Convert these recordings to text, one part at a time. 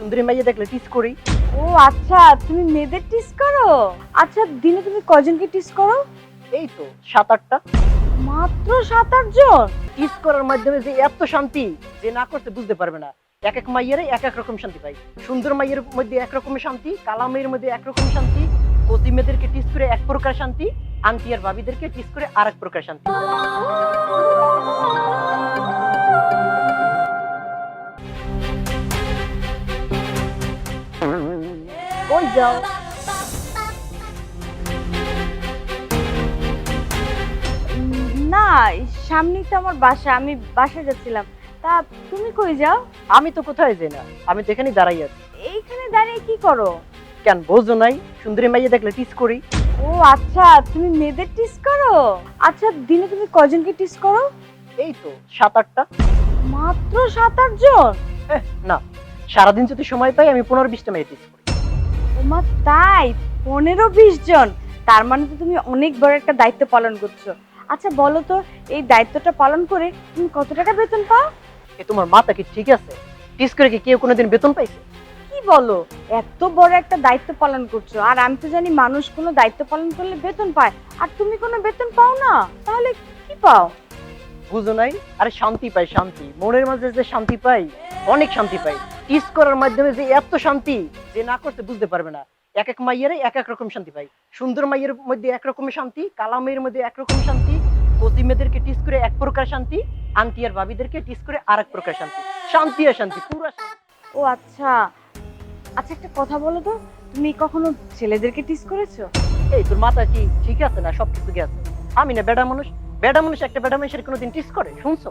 সুন্দরী মাইয়া দেখলে টিস করি। ও আচ্ছা তুমি মেয়েদের টিস করো? আচ্ছা দিনে তুমি কজনকে টিস করো? এই তো সাত আটটা। মাত্র সাত আট জন? টিস করার মাধ্যমে যে এত শান্তি যে না করতে বুঝতে পারবে না। এক এক মাইয়ারে এক এক রকম শান্তি পাই সুন্দর মাইয়ের মধ্যে এক রকমের শান্তি কালা মেয়ের মধ্যে এক রকম শান্তি কচি মেয়েদেরকে টিস করে এক প্রকার শান্তি আন্টি আর ভাবিদেরকে টিস করে আর এক প্রকার শান্তি। ওই যাও উম, না সামনেই তো আমার বাসা আমি বাসায় যাচ্ছিলাম। তা তুমি কই যাও? আমি তো কোথায় যাই না? আমি তো এখানেই দাঁড়াই আছি। এইখানে দাঁড়িয়ে কি করো? কেন বোঝো নাই? সুন্দরী মাইয়া দেখলে টিস করি। ও আচ্ছা তুমি মেয়েদের টিস করো? আচ্ছা দিনে তুমি কজনকে টিস করো? এই তো সাত আটটা। মাত্র সাত আট জন না সারাদিন যদি সময় পাই আমি পনেরো বিশটা মেয়ে টিস করি। ওমা তাই? পনেরো বিশ জন। তার মানে তো তুমি অনেক বড় একটা দায়িত্ব পালন করছ। আচ্ছা বলো তো এই দায়িত্বটা পালন করে তুমি কত টাকা বেতন পাও? এ তোমার মাথা কি ঠিক আছে? টিস করে কি কেউ কোনোদিন বেতন পাইছে? কি বলো? এত বড় একটা দায়িত্ব পালন করছ। আর আমি তো জানি মানুষ কোনো দায়িত্ব পালন করলে বেতন পায়। আর তুমি কোনো বেতন পাও না? তাহলে কি পাও? বুঝো নাই? আরে শান্তি পাই শান্তি। মনের মাঝে যে শান্তি পাই অনেক শান্তি পাই। টিস করার মাধ্যমে যে এত শান্তি যে না করতে বুঝতে পারবে না। এক এক মাইয়ারে এক এক রকম শান্তি পাই সুন্দর মাইয়ের মধ্যে এক রকমের শান্তি কালা মেয়ের মধ্যে এক রকম শান্তি কচি মেয়েদেরকে টিস করে এক প্রকার শান্তি আন্টি আর ভাবিদেরকে টিস করে আর এক প্রকার শান্তি। শান্তি আর শান্তি পুরো ও আচ্ছা। আচ্ছা একটা কথা বলো তো তুমি কখনো ছেলেদেরকে টিস করেছ? এই তোর মাথা কি ঠিক আছে না সব কিছু আছে? আমি না বেডা মানুষ বেডা মানুষ একটা বেডা মানুষের কোনোদিন টিস করে শুনছো?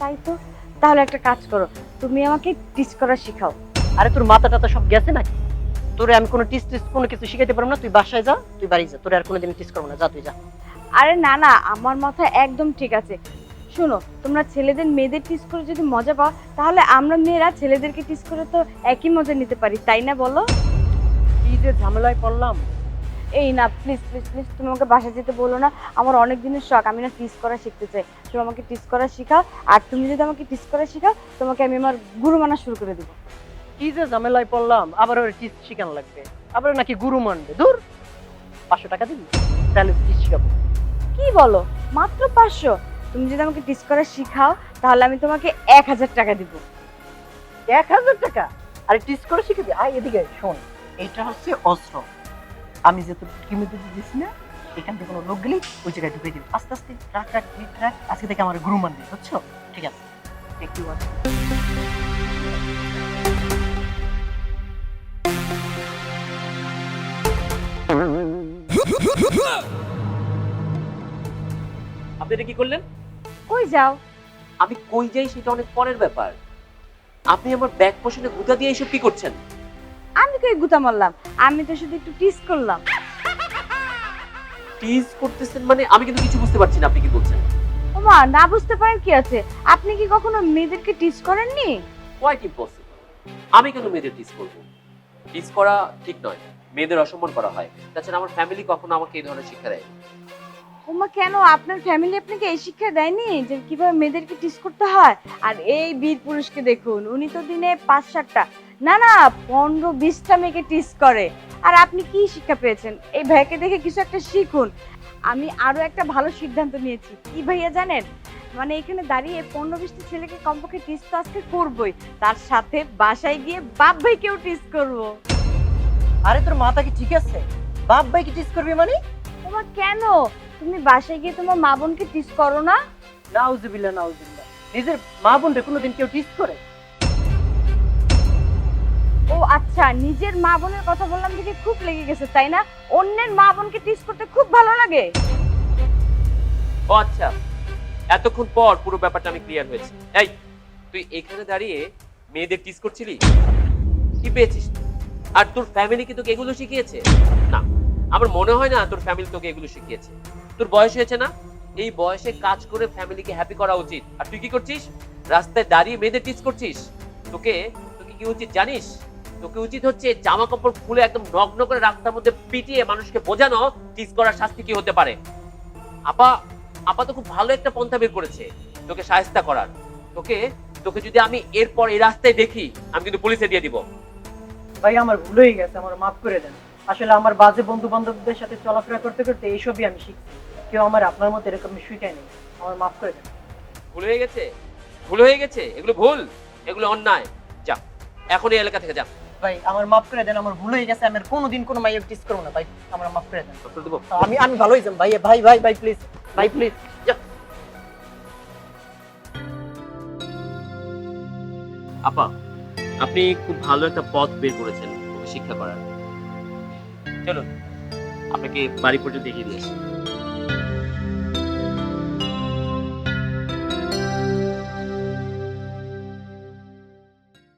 তাই তো। তাহলে একটা কাজ করো তুমি আমাকে টিস করা শেখাও। আরে তোর মাথা টাথা সব গেছে নাকি? তোরে আমি কোনো টিস টিস কোনো কিছু শিখাইতে পারব না তুই বাসায় যা তুই বাড়ি যা তোরে আর কোনোদিন টিস করব না যা তুই যা। আরে না না আমার মাথা একদম ঠিক আছে। শোনো তোমরা ছেলেদের মেয়েদের টিস করে যদি মজা পাও তাহলে আমরা মেয়েরা ছেলেদেরকে টিস করে তো একই মজা নিতে পারি তাই না বলো? কি যে ঝামেলায় পড়লাম। এই না প্লিজ প্লিজ প্লিজ তুমি আমাকে বাসা যেতে বলো না। আমার অনেক দিনের শখ আমি না টিস করা শিখতে চাই। তুমি আমাকে টিস করা শেখাও আর তুমি যদি আমাকে টিস করা শেখাও তোমাকে আমি আমার গুরু মানা শুরু করে দেবো। কি যে ঝামেলায় পড়লাম আবার ওর টিস শিখানো লাগবে। আবার নাকি গুরু মানবে। দূর পাঁচশো টাকা দিবি তাহলে টিস শিখাবো। কি বলো? মাত্র পাঁচশো? তুমি যদি আমাকে টিস করা শেখাও তাহলে আমি তোমাকে এক হাজার টাকা দিব। এক হাজার টাকা? আরে টিস করে শিখাবি? আয় এদিকে শোন এটা হচ্ছে অস্ত্র। আমি যে তোর কিমিতে দিচ্ছি না এখান থেকে কোনো লোক গেলে ওই জায়গায় ঢুকে দিবি। আস্তে আস্তে ট্রাক ট্রাক ট্রিক ট্রাক আজকে থেকে আমার গুরু মানবি বুঝছ? ঠিক আছে। একটু আছে আপনি এটা কি করলেন? কই যাও? আমি কই যাই সেটা অনেক পরের ব্যাপার। আপনি আমার ব্যাগ পোষণে গুতা দিয়ে এসব কি করছেন? আমি কই গুতা মারলাম? আমি তো শুধু একটু টিস করলাম। টিজ করতেছেন মানে আমি কিন্তু কিছু বুঝতে পারছি না আপনি কি বলছেন? ওমা না বুঝতে পারেন কি আছে? আপনি কি কখনো মেয়েদেরকে টিস করেননি? কোয়াইট ইম্পসিবল আমি কেন মেয়েদের টিজ করব? টিজ করা ঠিক নয়। মেয়েদের অসম্মান করা হয়। তাছাড়া আমার ফ্যামিলি কখনো আমাকে এই ধরনের শিক্ষা দেয় ওমা কেন? আপনার ফ্যামিলি আপনাকে এই শিক্ষা দেয়নি যে কীভাবে মেয়েদেরকে টিস করতে হয়? আর এই বীর পুরুষকে দেখুন উনি তো দিনে পাঁচ সাতটা না না পনেরো বিশটা মেয়েকে টিস করে। আর আপনি কি শিক্ষা পেয়েছেন? এই ভাইকে দেখে কিছু একটা শিখুন। আমি আরও একটা ভালো সিদ্ধান্ত নিয়েছি। কি ভাইয়া জানেন? মানে এখানে দাঁড়িয়ে পনেরো বিশটা ছেলেকে কমপক্ষে টিস তো আজকে করবই। তার সাথে বাসায় গিয়ে বাপ ভাইকেও টিস করব। আরে তোর মাথা কি ঠিক আছে? বাপ ভাই কি টিস করবি মানে? তোমার কেন? তুমি বাসায় গিয়ে তোমার মা বোনকে টিস করো না। নাউজুবিল্লাহ নাউজুবিল্লাহ। নিজের মা বোন রে কোনোদিন কেউ টিস করে? ও আচ্ছা নিজের মা বোনের কথা বললাম দেখে খুব লেগে গেছে, তাই না? অন্যের মা বোনকে টিস করতে খুব ভালো লাগে। ও আচ্ছা এতক্ষণ পর পুরো ব্যাপারটা আমি ক্লিয়ার হয়েছে। এই, তুই এখানে দাঁড়িয়ে মেয়েদের টিজ করছিলি? কি পেয়েছিস? আর তোর ফ্যামিলি কি তোকে এগুলো শিখিয়েছে? না, আমার মনে হয় না তোর ফ্যামিলি তোকে এগুলো শিখিয়েছে। তোর বয়স হয়েছে না? এই বয়সে কাজ করে ফ্যামিলিকে হ্যাপি করা উচিত। আর তুই কি করছিস? রাস্তায় দাঁড়িয়ে মেয়েদের টিজ করছিস? তোকে তোকে কি উচিত জানিস? তোকে উচিত হচ্ছে জামা কাপড় খুলে একদম নগ্ন করে রাস্তার মধ্যে পিটিয়ে মানুষকে বোঝানো টিজ করার শাস্তি কি হতে পারে? আপা আপা তো খুব ভালো একটা পন্থা বের করেছে তোকে সাহেস্তা করার। তোকে তোকে যদি আমি এরপর এই রাস্তায় দেখি আমি কিন্তু পুলিশে দিয়ে দিব। ভাই আমার ভুল হয়ে গেছে আমার মাফ করে দেন। আসলে আমার বাজে বন্ধু বান্ধবদের সাথে চলাফেরা করতে করতে এইসবই আমি শিখছি। কেউ আমার আপনার মতো এরকম শিখায় নেই আমার মাফ করে দেন। ভুল হয়ে গেছে ভুল হয়ে গেছে এগুলো ভুল এগুলো অন্যায়। যা এখন এই এলাকা থেকে যা। ভাই আমার মাফ করে দেন আমার ভুল হয়ে গেছে আমি কোনোদিন কোনো মাইয়ের টিস করব না ভাই আমার মাফ করে দেন। আমি আমি ভাই ভাই ভাই ভাই প্লিজ ভাই প্লিজ আপা আপনি খুব ভালো একটা পথ বের করেছেন শিক্ষা করার। চলুন আপনাকে বাড়ি পর্যন্ত এগিয়ে দিয়ে আসি।